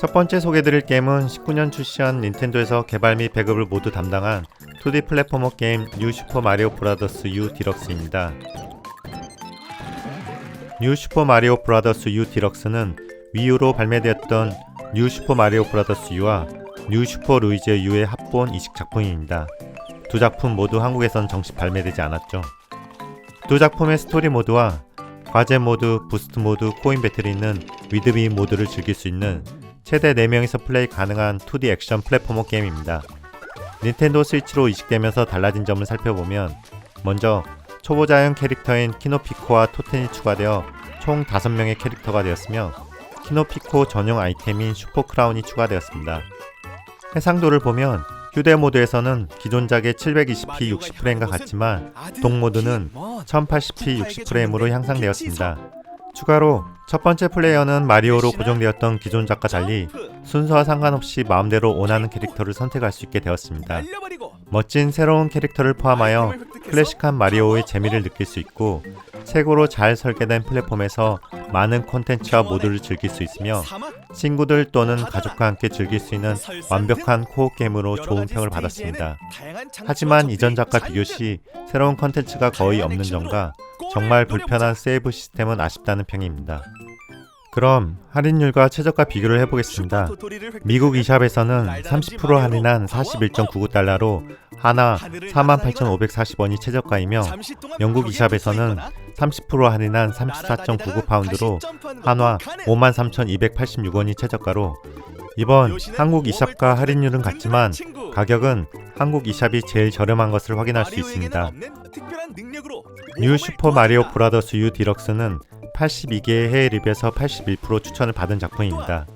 첫 번째 소개드릴 게임은 19년 출시한 닌텐도에서 개발 및 배급을 모두 담당한 2D 플랫포머 게임 뉴 슈퍼 마리오 브라더스 U 디럭스입니다. 뉴 슈퍼 마리오 브라더스 U 디럭스는 위유로 발매되었던 뉴 슈퍼 마리오 브라더스 U와 뉴 슈퍼 루이즈 U의 합본 이식 작품입니다. 두 작품 모두 한국에선 정식 발매되지 않았죠. 두 작품의 스토리 모드와 과제 모드, 부스트 모드, 코인 배틀이 있는 위드비 모드를 즐길 수 있는 최대 4명이서 플레이 가능한 2D 액션 플랫포머 게임입니다. 닌텐도 스위치로 이식되면서 달라진 점을 살펴보면 먼저 초보자용 캐릭터인 키노피코와 토텐이 추가되어 총 5명의 캐릭터가 되었으며 키노피코 전용 아이템인 슈퍼 크라운이 추가되었습니다. 해상도를 보면 휴대 모드에서는 기존작의 720p 60프레임과 같지만 동 모드는 1080p 60프레임으로 향상되었습니다. 추가로 첫 번째 플레이어는 마리오로 고정되었던 기존 작과 달리 순서와 상관없이 마음대로 원하는 캐릭터를 선택할 수 있게 되었습니다. 멋진 새로운 캐릭터를 포함하여 클래식한 마리오의 재미를 느낄 수 있고 최고로 잘 설계된 플랫폼에서 많은 콘텐츠와 모드를 즐길 수 있으며 친구들 또는 가족과 함께 즐길 수 있는 완벽한 코어 게임으로 좋은 평을 받았습니다. 하지만 이전 작과 비교 시 새로운 콘텐츠가 거의 없는 점과 정말 불편한 세이브 시스템은 아쉽다는 평입니다. 그럼 할인율과 최저가 비교를 해보겠습니다. 미국 이샵에서는 30% 할인한 41.99달러로 하나 48,540원이 최저가이며 영국 이샵에서는 30% 할인한 34.99파운드로 한화 53,286원이 최저가로 이번 한국 이샵과 할인율은 같지만 가격은 한국 이샵이 제일 저렴한 것을 확인할 수 있습니다. 뉴 슈퍼 마리오 브라더스 U 디럭스는 82개의 해외 리뷰에서 81% 추천을 받은 작품입니다.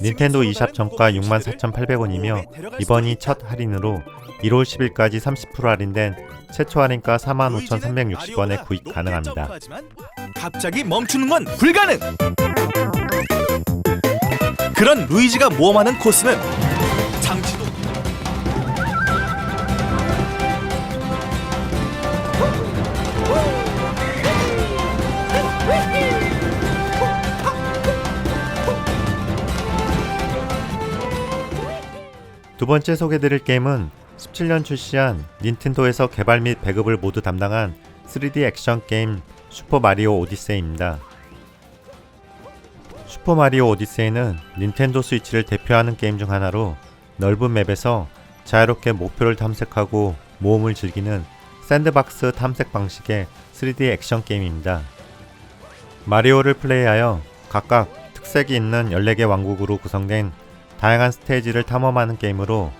닌텐도 e샵 정가 64,800원이며 이번이 첫 할인으로 1월 10일까지 30% 할인된 최초 할인가 45,360원에 구입 가능합니다. 갑자기 멈추는 건 불가능. 그런 루이지가 모험하는 코스는 두 번째 소개드릴 게임은 17년 출시한 닌텐도에서 개발 및 배급을 모두 담당한 3D 액션 게임 슈퍼 마리오 오디세이입니다. 슈퍼 마리오 오디세이는 닌텐도 스위치를 대표하는 게임 중 하나로 넓은 맵에서 자유롭게 목표를 탐색하고 모험을 즐기는 샌드박스 탐색 방식의 3D 액션 게임입니다. 마리오를 플레이하여 각각 특색이 있는 14개 왕국으로 구성된 다양한 스테이지를 탐험하는 게임으로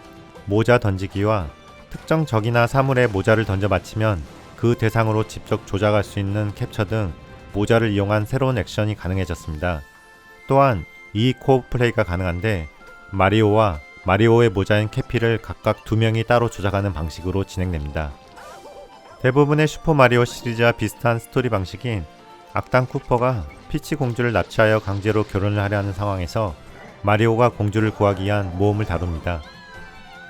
모자 던지기와 특정 적이나 사물에 모자를 던져 맞히면 그 대상으로 직접 조작할 수 있는 캡처 등 모자를 이용한 새로운 액션이 가능해졌습니다. 또한 이 코어 플레이가 가능한데 마리오와 마리오의 모자인 캐피를 각각 두 명이 따로 조작하는 방식으로 진행됩니다. 대부분의 슈퍼 마리오 시리즈와 비슷한 스토리 방식인 악당 쿠퍼가 피치 공주를 납치하여 강제로 결혼을 하려 하는 상황에서 마리오가 공주를 구하기 위한 모험을 다룹니다.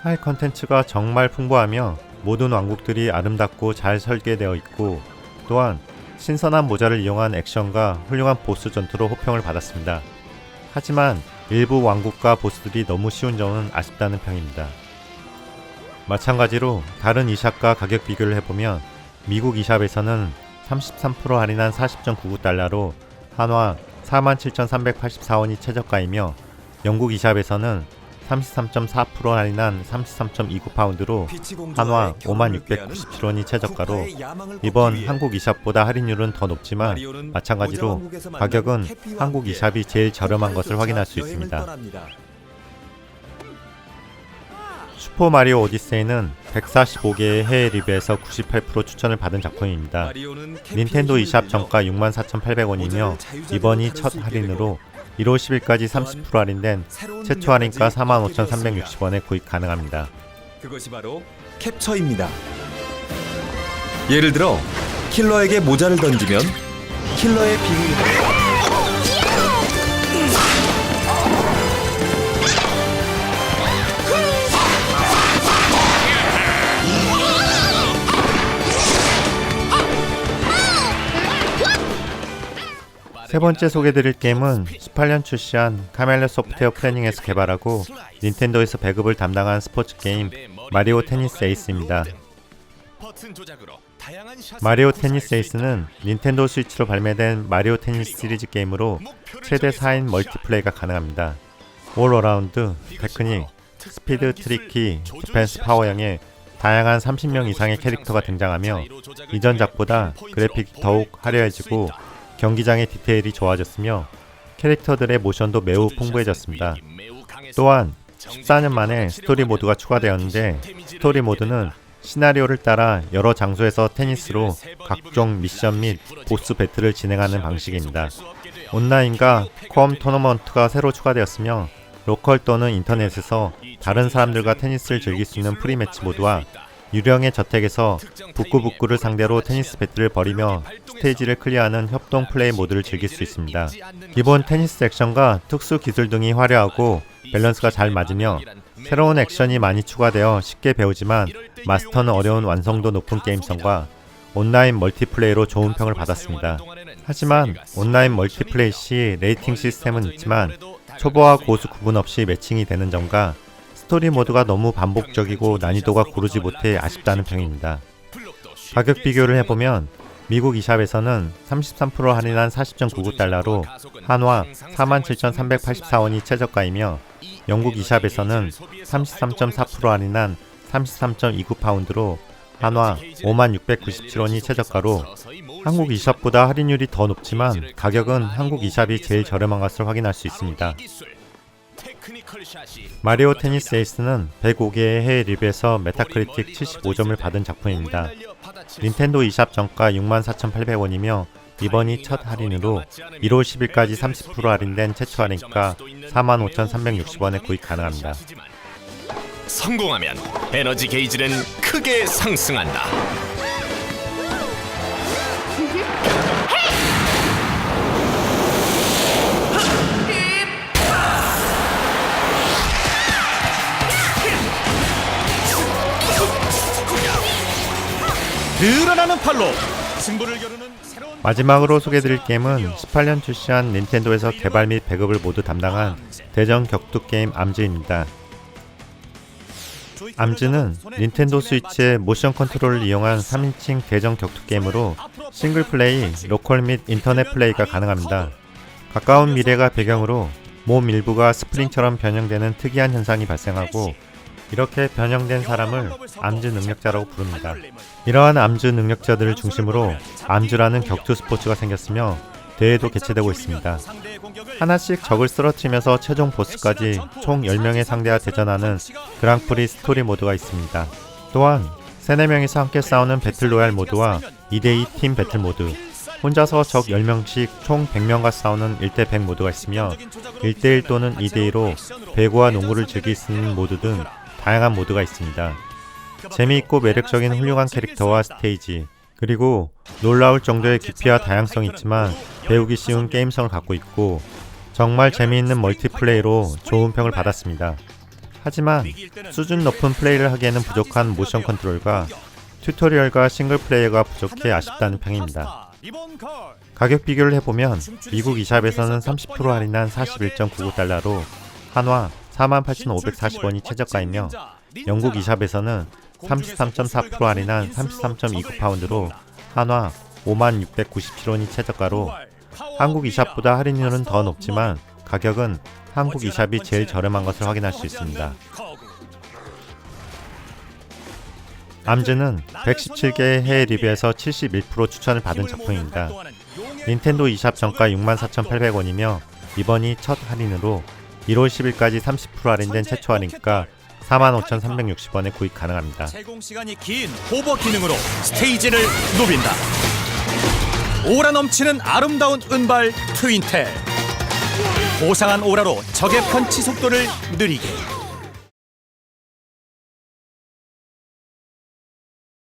할 컨텐츠가 정말 풍부하며 모든 왕국들이 아름답고 잘 설계되어 있고 또한 신선한 모자를 이용한 액션과 훌륭한 보스 전투로 호평을 받았습니다. 하지만 일부 왕국과 보스들이 너무 쉬운 점은 아쉽다는 평입니다. 마찬가지로 다른 이샵과 가격 비교를 해보면 미국 이샵에서는 33% 할인한 40.99달러로 한화 47,384원이 최저가이며 영국 이샵에서는 33.4% 할인한 33.29파운드로 한화 5697원이 최저가로 이번 한국 이샵보다 할인율은 더 높지만 마찬가지로 가격은 한국 이샵이 제일 저렴한 것을 확인할 수 있습니다. 슈퍼 마리오 오디세이는 145개의 해외 리뷰에서 98% 추천을 받은 작품입니다. 닌텐도 e샵 정가 64,800원이며 이번이 첫 할인으로 1월 10일까지 30% 할인된 최초 할인가 45,360원에 구입 가능합니다. 그것이 바로 캡처입니다. 예를 들어 킬러에게 모자를 던지면 킬러의 빙의 세 번째 소개드릴 게임은 18년 출시한 카멜레 소프트웨어 플래닝에서 개발하고 닌텐도에서 배급을 담당한 스포츠 게임 마리오 테니스 에이스입니다. 마리오 테니스 에이스는 닌텐도 스위치로 발매된 마리오 테니스 시리즈 게임으로 최대 4인 멀티플레이가 가능합니다. 올 어라운드, 테크닉, 스피드, 트리키, 디펜스 파워형의 다양한 30명 이상의 캐릭터가 등장하며 이전작보다 그래픽이 더욱 화려해지고 경기장의 디테일이 좋아졌으며 캐릭터들의 모션도 매우 풍부해졌습니다. 또한 14년 만에 스토리 모드가 추가되었는데 스토리 모드는 시나리오를 따라 여러 장소에서 테니스로 각종 미션 및 보스 배틀을 진행하는 방식입니다. 온라인과 컴 토너먼트가 새로 추가되었으며 로컬 또는 인터넷에서 다른 사람들과 테니스를 즐길 수 있는 프리매치 모드와 유령의 저택에서 북구북구를 상대로 테니스 배틀을 벌이며 스테이지를 클리어하는 협동 플레이 모드를 즐길 수 있습니다. 기본 테니스 액션과 특수 기술 등이 화려하고 밸런스가 잘 맞으며 새로운 액션이 많이 추가되어 쉽게 배우지만 마스터는 어려운 완성도 높은 게임성과 온라인 멀티플레이로 좋은 평을 받았습니다. 하지만 온라인 멀티플레이 시 레이팅 시스템은 있지만 초보와 고수 구분 없이 매칭이 되는 점과 스토리 모드가 너무 반복적이고 난이도가 고르지 못해 아쉽다는 평입니다. 가격 비교를 해보면 미국 이샵에서는 33% 할인한 40.99달러로 한화 47,384원이 최저가이며 영국 이샵에서는 33.4% 할인한 33.29파운드로 한화 5697원이 최저가로 한국 이샵보다 할인율이 더 높지만 가격은 한국 이샵이 제일 저렴한 것을 확인할 수 있습니다. 마리오 테니스 에이스는 105개의 해외 리뷰에서 메타크리틱 75점을 받은 작품입니다. 닌텐도 e샵 정가 64,800원이며 이번이 첫 할인으로 1월 10일까지 30% 할인된 최초 할인가 45,360원에 구입 가능합니다. 성공하면 에너지 게이지는 크게 상승한다. 늘어나는 팔로. 승부를 겨루는 새로운 마지막으로 소개드릴 게임은 18년 출시한 닌텐도에서 개발 및 배급을 모두 담당한 대전 격투 게임 암즈입니다. 암즈는 닌텐도 스위치의 모션 컨트롤을 이용한 3인칭 대전 격투 게임으로 싱글 플레이, 로컬 및 인터넷 플레이가 가능합니다. 가까운 미래가 배경으로 몸 일부가 스프링처럼 변형되는 특이한 현상이 발생하고 이렇게 변형된 사람을 암즈 능력자라고 부릅니다. 이러한 암즈 능력자들을 중심으로 암즈라는 격투 스포츠가 생겼으며 대회도 개최되고 있습니다. 하나씩 적을 쓰러뜨리면서 최종 보스까지 총 10명의 상대와 대전하는 그랑프리 스토리 모드가 있습니다. 또한 3, 4명이서 함께 싸우는 배틀로얄 모드와 2대2 팀 배틀 모드, 혼자서 적 10명씩 총 100명과 싸우는 1대100 모드가 있으며 1대1 또는 2대2로 배구와 농구를 즐길 수 있는 모드 등 다양한 모드가 있습니다. 재미있고 매력적인 훌륭한 캐릭터와 스테이지, 그리고 놀라울 정도의 깊이와 다양성이 있지만 배우기 쉬운 게임성을 갖고 있고 정말 재미있는 멀티플레이로 좋은 평을 받았습니다. 하지만 수준 높은 플레이를 하기에는 부족한 모션 컨트롤과 튜토리얼과 싱글 플레이어가 부족해 아쉽다는 평입니다. 가격 비교를 해보면 미국 이샵에서는 30% 할인한 41.99달러로 한화 48,540원이 최저가이며 영국 이샵에서는 33.4% 할인한 33.29파운드로 한화 5697원이 최저가로 한국 이샵보다 할인율은 더 높지만 가격은 한국 이샵이 제일 저렴한 것을 확인할 수 있습니다. 암즈는 117개의 해외 리뷰에서 71% 추천을 받은 작품입니다. 닌텐도 e샵 정가 64,800원이며 이번이 첫 할인으로 1월 10일까지 30% 할인된 최초 할인가 45,360원에 구입 가능합니다. 제공 시간이 긴 호버 기능으로 스테이지를 누빈다. 오라 넘치는 아름다운 은발 트윈텔. 고상한 오라로 적의 펀치 속도를 느리게